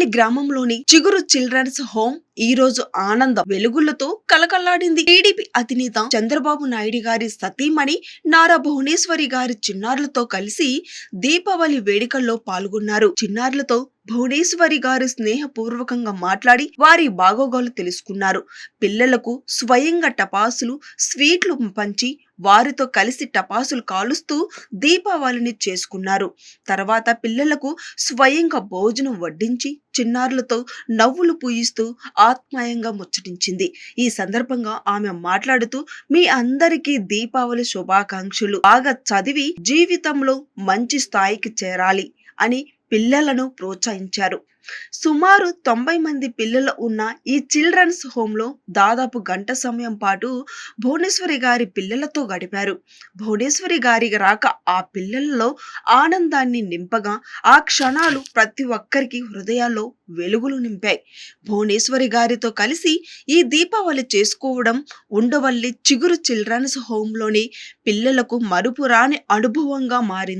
ఉండవల్లి గ్రామంలోని చిగురు children's home ఈ రోజు ఆనందం వెలుగులతో కలకల్లాడింది టీడీపీ అధినేత చంద్రబాబు నాయుడు గారి సతీమణి నారా భువనేశ్వరి గారి చిన్నారులతో కలిసి దీపావళి వేడుకల్లో పాల్గొన్నారు. చిన్నారులతో భువనేశ్వరి గారు స్నేహపూర్వకంగా మాట్లాడి వారి బాగోగాలు తెలుసుకున్నారు. పిల్లలకు స్వయంగా టపాసులు స్వీట్లు పంచి వారితో కలిసి టపాసులు కాలుస్తూ దీపావళిని చేసుకున్నారు. తర్వాత పిల్లలకు స్వయంగా భోజనం వడ్డించి చిన్నారులతో నవ్వులు పూయిస్తూ ఆత్మయంగా ముచ్చటించింది. ఈ సందర్భంగా ఆమె మాట్లాడుతూ మీ అందరికీ దీపావళి శుభాకాంక్షలు. బాగా చదివి జీవితంలో మంచి స్థాయికి చేరాలి అని పిల్లలను ప్రోత్సహించారు. సుమారు తొంభై మంది పిల్లలు ఉన్న ఈ చిల్డ్రన్స్ హోమ్లో దాదాపు గంట సమయం పాటు భువనేశ్వరి గారి పిల్లలతో గడిపారు. భువనేశ్వరి గారి రాక ఆ పిల్లలలో ఆనందాన్ని నింపగా ఆ క్షణాలు ప్రతి ఒక్కరికి హృదయాల్లో వెలుగులు నింపాయి. భువనేశ్వరి గారితో కలిసి ఈ దీపావళి చేసుకోవడం ఉండవల్లి చిగురు చిల్డ్రన్స్ హోమ్లోని పిల్లలకు మరుపురాని అనుభవంగా మారింది.